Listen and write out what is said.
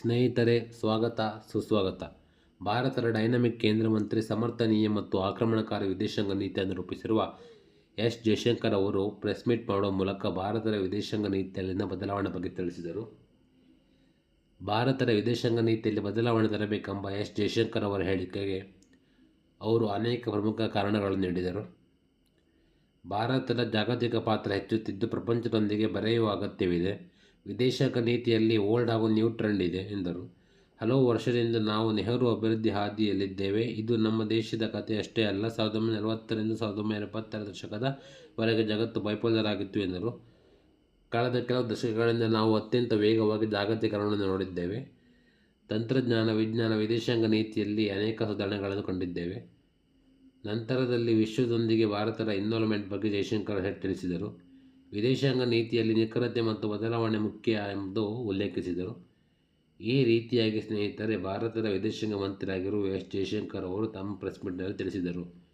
ಸ್ನೇಹಿತರೆ, ಸ್ವಾಗತ, ಸುಸ್ವಾಗತ. ಭಾರತದ ಡೈನಮಿಕ್ ಕೇಂದ್ರ ಮಂತ್ರಿ, ಸಮರ್ಥನೀಯ ಮತ್ತು ಆಕ್ರಮಣಕಾರಿ ವಿದೇಶಾಂಗ ನೀತಿಯನ್ನು ರೂಪಿಸಿರುವ ಎಸ್. ಜಯಶಂಕರ್ ಅವರು ಪ್ರೆಸ್ ಮೀಟ್ ಮಾಡುವ ಮೂಲಕ ಭಾರತದ ವಿದೇಶಾಂಗ ನೀತಿಯಲ್ಲಿನ ಬದಲಾವಣೆ ಬಗ್ಗೆ ತಿಳಿಸಿದರು. ಭಾರತದ ವಿದೇಶಾಂಗ ನೀತಿಯಲ್ಲಿ ಬದಲಾವಣೆ ತರಬೇಕೆಂಬ ಎಸ್. ಜಯಶಂಕರ್ ಅವರ ಹೇಳಿಕೆಗೆ ಅವರು ಅನೇಕ ಪ್ರಮುಖ ಕಾರಣಗಳನ್ನು ನೀಡಿದರು. ಭಾರತದ ಜಾಗತಿಕ ಪಾತ್ರ ಹೆಚ್ಚುತ್ತಿದ್ದು ಪ್ರಪಂಚದೊಂದಿಗೆ ಬರೆಯುವ ಅಗತ್ಯವಿದೆ. ವಿದೇಶಾಂಗ ನೀತಿಯಲ್ಲಿ ಓಲ್ಡ್ ಹಾಗೂ ನ್ಯೂ ಟ್ರೆಂಡ್ ಇದೆ ಎಂದರು. ಹಲವು ವರ್ಷದಿಂದ ನಾವು ನೆಹರು ಅಭಿವೃದ್ಧಿ ಹಾದಿಯಲ್ಲಿದ್ದೇವೆ. ಇದು ನಮ್ಮ ದೇಶದ ಕಥೆಯಷ್ಟೇ ಅಲ್ಲ. ಸಾವಿರದ ಒಂಬೈನೂರ ನಲವತ್ತರಿಂದ ಸಾವಿರದ ಒಂಬೈನೂರ ಎಪ್ಪತ್ತರ ದಶಕದವರೆಗೆ ಜಗತ್ತು ಬೈಪೋಲರ್ ಆಗಿತ್ತು ಎಂದರು. ಕಳೆದ ಕೆಲವು ದಶಕಗಳಿಂದ ನಾವು ಅತ್ಯಂತ ವೇಗವಾಗಿ ಜಾಗತೀಕರಣವನ್ನು ನೋಡಿದ್ದೇವೆ. ತಂತ್ರಜ್ಞಾನ, ವಿಜ್ಞಾನ, ವಿದೇಶಾಂಗ ನೀತಿಯಲ್ಲಿ ಅನೇಕ ಸುಧಾರಣೆಗಳನ್ನು ಕಂಡಿದ್ದೇವೆ. ನಂತರದಲ್ಲಿ ವಿಶ್ವದೊಂದಿಗೆ ಭಾರತದ ಇನ್ವಾಲ್ವ್ಮೆಂಟ್ ಬಗ್ಗೆ ಜಯಶಂಕರ್ ಹೆಡ್ ತಿಳಿಸಿದರು. ವಿದೇಶಾಂಗ ನೀತಿಯಲ್ಲಿ ನಿಖರತೆ ಮತ್ತು ಬದಲಾವಣೆ ಮುಖ್ಯ ಎಂದು ಉಲ್ಲೇಖಿಸಿದರು. ಈ ರೀತಿಯಾಗಿ ಸ್ನೇಹಿತರೆ, ಭಾರತದ ವಿದೇಶಾಂಗ ಮಂತ್ರಿಯಾಗಿರುವ ಎಸ್. ಜಯಶಂಕರ್ ಅವರು ತಮ್ಮ ಪ್ರೆಸ್ ಮೀಟ್ನಲ್ಲಿ ತಿಳಿಸಿದರು.